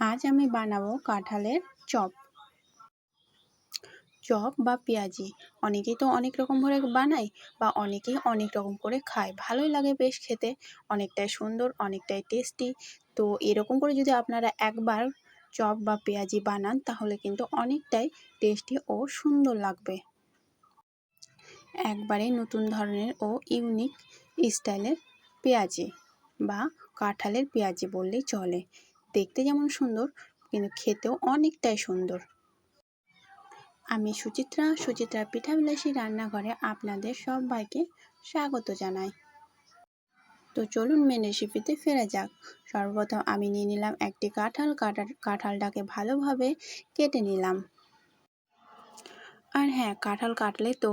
আজ আমি বানাবো কাঁঠালের চপ। চপ বা পেঁয়াজি। অনেকেই তো অনেক রকম করে বানায় বা অনেকেই অনেক রকম করে খায়। ভালোই লাগে বেশ খেতে। অনেকটাই সুন্দর, অনেকটাই টেস্টি। তো এরকম করে যদি আপনারা একবার চপ বা পেঁয়াজি বানান, তাহলে কিন্তু অনেকটাই টেস্টি ও সুন্দর লাগবে। একবারে নতুন ধরনের ও ইউনিক স্টাইলের পেঁয়াজি বা কাঁঠালের পেঁয়াজি বললেই চলে। দেখতে যেমন সুন্দর, কিন্তু খেতেও অনেকটাই সুন্দর। আমি সুচিত্রা সুচিত্রা পিঠাবিলাসী রান্নাঘরে আপনাদের সবাইকে স্বাগত জানাই। তো চলুন মেন রেসিপিতে ফেরা যাক। সর্বপ্রথম আমি নিয়ে নিলাম একটি কাঁঠাল কাঁঠাল, কাঁঠালটাকে ভালোভাবে কেটে নিলাম। আর হ্যাঁ কাঁঠাল কাটলে তো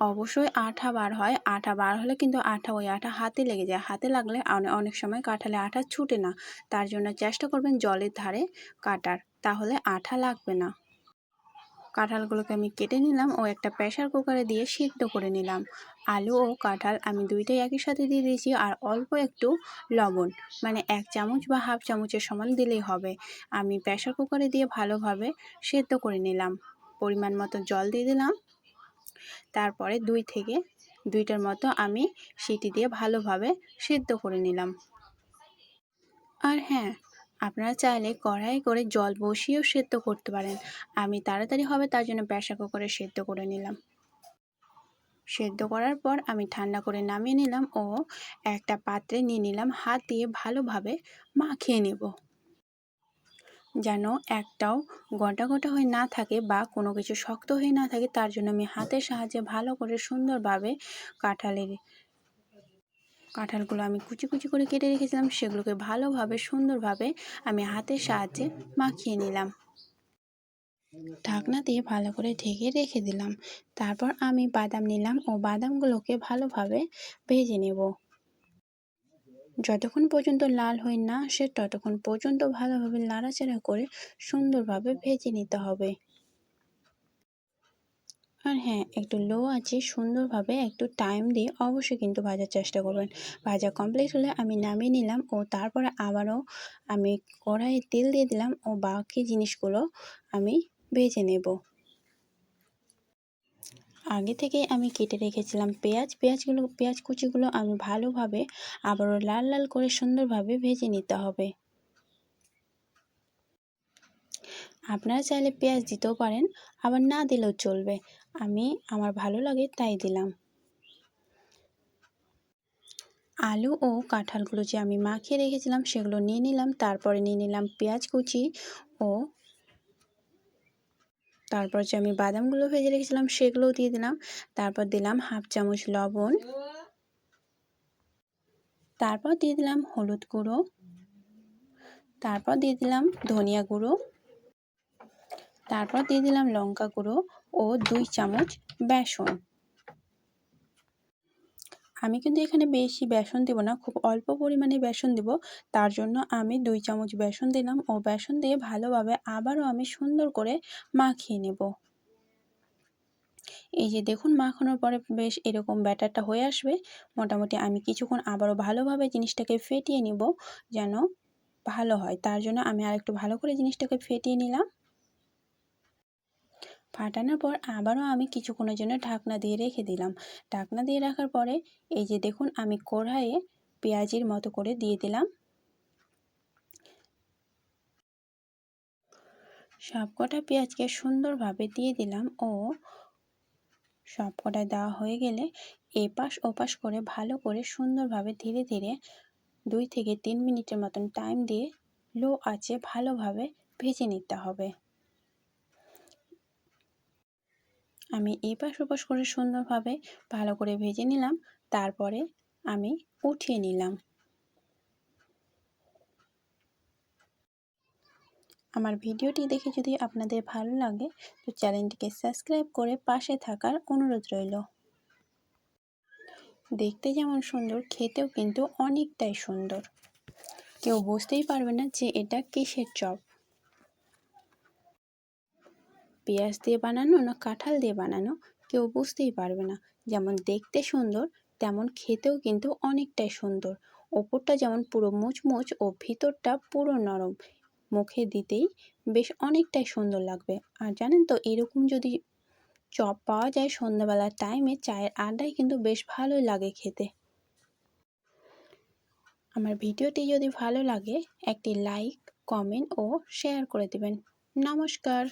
অবশ্যই আঠা বার হয়। আঠা বার হলে কিন্তু আঠা ওই আঠা হাতে লেগে যায়। হাতে লাগলে অনেক সময় কাঁঠালে আঠা ছুটে না। তার জন্য চেষ্টা করবেন জলের ধারে কাটার। তাহলে আঠা লাগবে না। কাঁঠালগুলোকে আমি কেটে নিলাম ও একটা প্রেশার কুকারে দিয়ে সিদ্ধ করে নিলাম। আলু ও কাঁঠাল আমি দুইটাই একই সাথে দিয়ে দিয়েছি আর অল্প একটু লবণ। মানে এক চামচ বা হাফ চামচের সমান দিলেই হবে। আমি প্রেশার কুকারে দিয়ে ভালোভাবে সেদ্ধ করে নিলাম। পরিমাণ মতো জল দিয়ে দিলাম। তারপরে দুই থেকে দুইটার মতো আমি সিটি দিয়ে ভালোভাবে সেদ্ধ করে নিলাম। আর হ্যাঁ আপনারা চাইলে কড়াই করে জল বসিয়েও সেদ্ধ করতে পারেন। আমি তাড়াতাড়ি হবে তার জন্য প্রেশার কুকারে সেদ্ধ করে নিলাম। সেদ্ধ করার পর আমি ঠান্ডা করে নামিয়ে নিলাম ও একটা পাত্রে নিয়ে নিলাম, হাত দিয়ে ভালোভাবে মাখিয়ে নেব। যেন একটাও গোটা গোটা হয়ে না থাকে বা কোনো কিছু শক্ত হয়ে না থাকে, তার জন্য আমি হাতের সাহায্যে ভালো করে সুন্দরভাবে কাঁঠালের কাঁঠালগুলো আমি কুচি কুচি করে কেটে রেখেছিলাম, সেগুলোকে ভালোভাবে সুন্দরভাবে আমি হাতের সাহায্যে মাখিয়ে নিলাম। ঢাকনা দিয়ে ভালো করে ঢেকে রেখে দিলাম। তারপর আমি বাদাম নিলাম ও বাদামগুলোকে ভালোভাবে ভেজে নেব। যতক্ষণ পর্যন্ত লাল হয়ে না আসে, ততক্ষণ পর্যন্ত ভালোভাবে নাড়াচাড়া করে সুন্দরভাবে ভেজে নিতে হবে। আর হ্যাঁ একটু লো আছে সুন্দরভাবে একটু টাইম দিয়ে অবশ্যই কিন্তু ভাজার চেষ্টা করবেন। ভাজা কমপ্লিট হলে আমি নামিয়ে নিলাম ও তারপরে আবারও আমি কড়াইয়ে তেল দিয়ে দিলাম ও বাকি জিনিসগুলো আমি ভেজে নেব। আগে থেকে আমি কেটে রেখেছিলাম পেঁয়াজ। পেঁয়াজগুলো, পেঁয়াজ কুচিগুলো আমি ভালোভাবে আবারও লাল লাল করে সুন্দরভাবে ভেজে নিতে হবে। আপনারা চাইলে পেঁয়াজ দিতেও পারেন, আবার না দিলেও চলবে। আমি, আমার ভালো লাগে তাই দিলাম। আলু ও কাঁঠালগুলো যে আমি মাখিয়ে রেখেছিলাম সেগুলো নিয়ে নিলাম, তারপরে নিয়ে নিলাম পেঁয়াজ কুচি ও তারপর যে আমি বাদামগুলো ভেজে রেখেছিলাম সেগুলোও দিয়ে দিলাম। তারপর দিলাম হাফ চামচ লবণ। তারপর দিয়ে দিলাম হলুদ গুঁড়ো। তারপর দিয়ে দিলাম ধনিয়া গুঁড়ো। তারপর দিয়ে দিলাম লঙ্কা গুঁড়ো ও দুই চামচ বেসন। আমি কিন্তু এখানে বেশি বেসন দেবো না, খুব অল্প পরিমাণে বেসন দেব। তার জন্য আমি দুই চামচ বেসন দিলাম। ও বেসন দিয়ে ভালোভাবে আবারও আমি সুন্দর করে মাখিয়ে নেব। এই যে দেখুন, মাখানোর পরে বেশ এরকম ব্যাটারটা হয়ে আসবে। মোটামুটি আমি কিছুক্ষণ আবারও ভালোভাবে জিনিসটাকে ফেটিয়ে নিব যেন ভালো হয়। তার জন্য আমি আরেকটু ভালো করে জিনিসটাকে ফেটিয়ে নিলাম। ফাটানোর পর আবারও আমি কিছুক্ষণের জন্য ঢাকনা দিয়ে রেখে দিলাম। ঢাকনা দিয়ে রাখার পরে এই যে দেখুন, আমি কড়াইয়ে পেঁয়াজির মতো করে দিয়ে দিলাম। সবকটা পেঁয়াজকে সুন্দরভাবে দিয়ে দিলাম ও সবকটা দেওয়া হয়ে গেলে এপাশ ওপাশ করে ভালো করে সুন্দরভাবে ধীরে ধীরে দুই থেকে তিন মিনিটের মতন টাইম দিয়ে লো আছে ভালোভাবে ভেজে নিতে হবে। আমি এপাশ ওপাশ করে সুন্দরভাবে ভালো করে ভেজে নিলাম, তারপরে আমি উঠিয়ে নিলাম। আমার ভিডিওটি দেখে যদি আপনাদের ভালো লাগে, তো চ্যানেলটিকে সাবস্ক্রাইব করে পাশে থাকার অনুরোধ রইল। দেখতে যেমন সুন্দর, খেতেও কিন্তু অনেকটাই সুন্দর। কেউ বুঝতেই পারবে না যে এটা কিসের চপ। পেঁয়াজ দিয়ে বানানো না কাঁঠাল দিয়ে বানানো কেউ বুঝতেই পারবে না। যেমন দেখতে সুন্দর, তেমন খেতেও কিন্তু অনেকটাই সুন্দর। ওপরটা যেমন পুরো মুচমুচ ও ভিতরটা পুরো নরম, মুখে দিতেই বেশ অনেকটাই সুন্দর লাগবে। আর জানেন তো, এরকম যদি চপ পাওয়া যায় সন্ধ্যাবেলার টাইমে চায়ের আড্ডায় কিন্তু বেশ ভালোই লাগে খেতে। আমার ভিডিওটি যদি ভালো লাগে, একটি লাইক কমেন্ট ও শেয়ার করে দেবেন। নমস্কার!